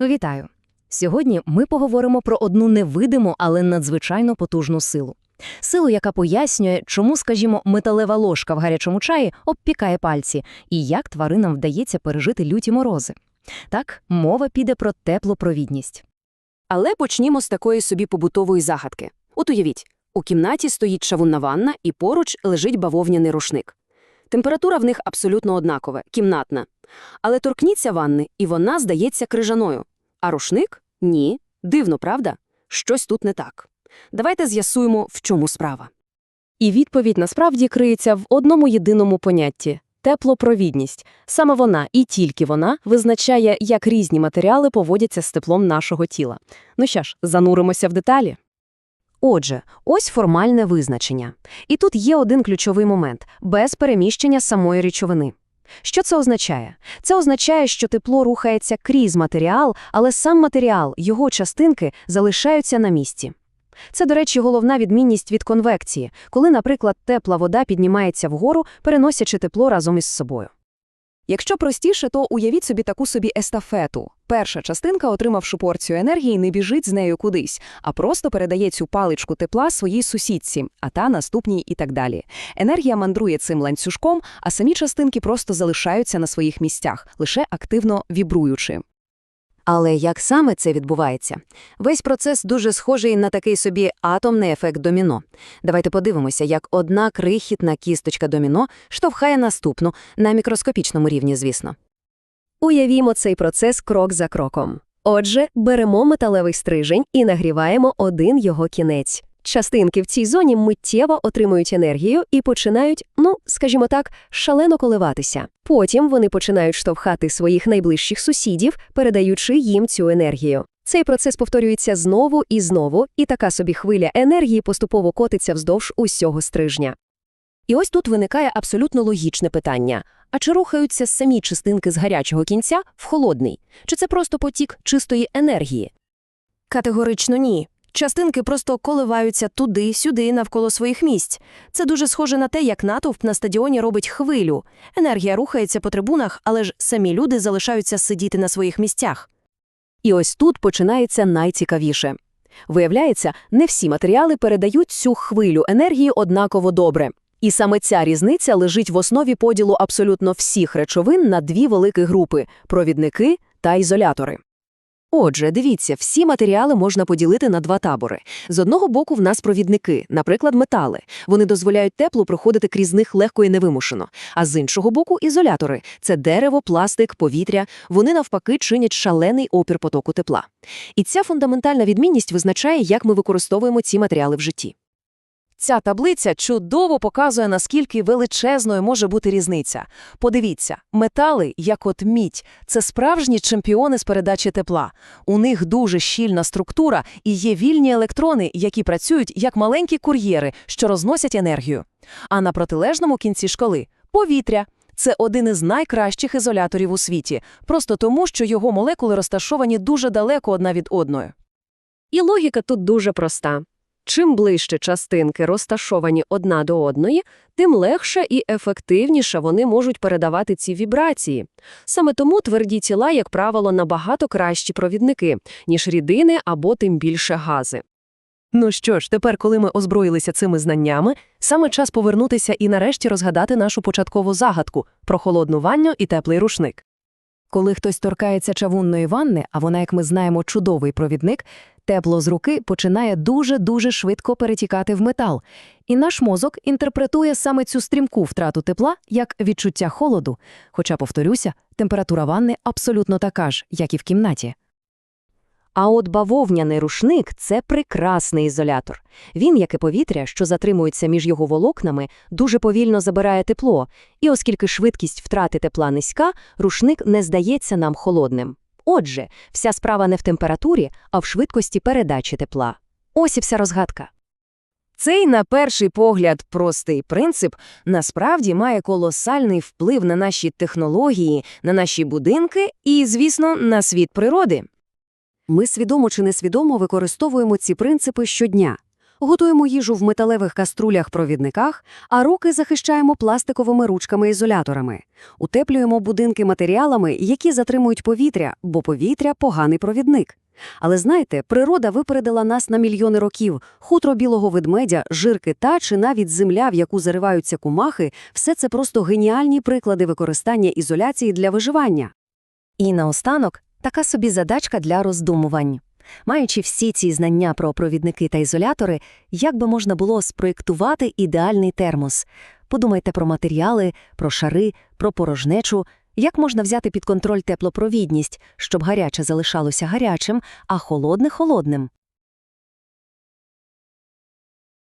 Вітаю! Сьогодні ми поговоримо про одну невидиму, але надзвичайно потужну силу. Силу, яка пояснює, чому, скажімо, металева ложка в гарячому чаї обпікає пальці і як тваринам вдається пережити люті морози. Так, мова піде про теплопровідність. Але почнімо з такої собі побутової загадки. От уявіть, у кімнаті стоїть чавунна ванна і поруч лежить бавовняний рушник. Температура в них абсолютно однакова, кімнатна. Але торкніться ванни, і вона здається крижаною. А рушник? Ні. Дивно, правда? Щось тут не так. Давайте з'ясуємо, в чому справа. І відповідь насправді криється в одному єдиному понятті – теплопровідність. Саме вона і тільки вона визначає, як різні матеріали поводяться з теплом нашого тіла. Ну що ж, зануримося в деталі. Отже, ось формальне визначення. І тут є один ключовий момент – без переміщення самої речовини. Що це означає? Це означає, що тепло рухається крізь матеріал, але сам матеріал, його частинки залишаються на місці. Це, до речі, головна відмінність від конвекції, коли, наприклад, тепла вода піднімається вгору, переносячи тепло разом із собою. Якщо простіше, то уявіть собі таку собі естафету. Перша частинка, отримавши порцію енергії, не біжить з нею кудись, а просто передає цю паличку тепла своїй сусідці, а та наступній і так далі. Енергія мандрує цим ланцюжком, а самі частинки просто залишаються на своїх місцях, лише активно вібруючи. Але як саме це відбувається? Весь процес дуже схожий на такий собі атомний ефект доміно. Давайте подивимося, як одна крихітна кісточка доміно штовхає наступну, на мікроскопічному рівні, звісно. Уявімо цей процес крок за кроком. Отже, беремо металевий стрижень і нагріваємо один його кінець. Частинки в цій зоні миттєво отримують енергію і починають, ну, скажімо так, шалено коливатися. Потім вони починають штовхати своїх найближчих сусідів, передаючи їм цю енергію. Цей процес повторюється знову і знову, і така собі хвиля енергії поступово котиться вздовж усього стрижня. І ось тут виникає абсолютно логічне питання. А чи рухаються самі частинки з гарячого кінця в холодний? Чи це просто потік чистої енергії? Категорично ні. Частинки просто коливаються туди-сюди навколо своїх місць. Це дуже схоже на те, як натовп на стадіоні робить хвилю. Енергія рухається по трибунах, але ж самі люди залишаються сидіти на своїх місцях. І ось тут починається найцікавіше. Виявляється, не всі матеріали передають цю хвилю енергії однаково добре. І саме ця різниця лежить в основі поділу абсолютно всіх речовин на дві великі групи – провідники та ізолятори. Отже, дивіться, всі матеріали можна поділити на два табори. З одного боку в нас провідники, наприклад, метали. Вони дозволяють теплу проходити крізь них легко і невимушено. А з іншого боку – ізолятори – це дерево, пластик, повітря. Вони навпаки чинять шалений опір потоку тепла. І ця фундаментальна відмінність визначає, як ми використовуємо ці матеріали в житті. Ця таблиця чудово показує, наскільки величезною може бути різниця. Подивіться, метали, як от мідь, це справжні чемпіони з передачі тепла. У них дуже щільна структура і є вільні електрони, які працюють як маленькі кур'єри, що розносять енергію. А на протилежному кінці шкали – повітря. Це один із найкращих ізоляторів у світі, просто тому, що його молекули розташовані дуже далеко одна від одної. І логіка тут дуже проста. Чим ближче частинки розташовані одна до одної, тим легше і ефективніше вони можуть передавати ці вібрації. Саме тому тверді тіла, як правило, набагато кращі провідники, ніж рідини або тим більше гази. Ну що ж, тепер, коли ми озброїлися цими знаннями, саме час повернутися і нарешті розгадати нашу початкову загадку про холодну ванню і теплий рушник. Коли хтось торкається чавунної ванни, а вона, як ми знаємо, чудовий провідник, тепло з руки починає дуже-дуже швидко перетікати в метал. І наш мозок інтерпретує саме цю стрімку втрату тепла як відчуття холоду. Хоча, повторюся, температура ванни абсолютно така ж, як і в кімнаті. А от бавовняний рушник – це прекрасний ізолятор. Він, як і повітря, що затримується між його волокнами, дуже повільно забирає тепло, і оскільки швидкість втрати тепла низька, рушник не здається нам холодним. Отже, вся справа не в температурі, а в швидкості передачі тепла. Ось і вся розгадка. Цей, на перший погляд, простий принцип насправді має колосальний вплив на наші технології, на наші будинки і, звісно, на світ природи. Ми свідомо чи несвідомо використовуємо ці принципи щодня. Готуємо їжу в металевих каструлях-провідниках, а руки захищаємо пластиковими ручками-ізоляторами. Утеплюємо будинки матеріалами, які затримують повітря, бо повітря – поганий провідник. Але знаєте, природа випередила нас на мільйони років. Хутро білого ведмедя, жир кита чи навіть земля, в яку зариваються кумахи – все це просто геніальні приклади використання ізоляції для виживання. І наостанок така собі задачка для роздумувань. Маючи всі ці знання про провідники та ізолятори, як би можна було спроєктувати ідеальний термос? Подумайте про матеріали, про шари, про порожнечу. Як можна взяти під контроль теплопровідність, щоб гаряче залишалося гарячим, а холодне – холодним?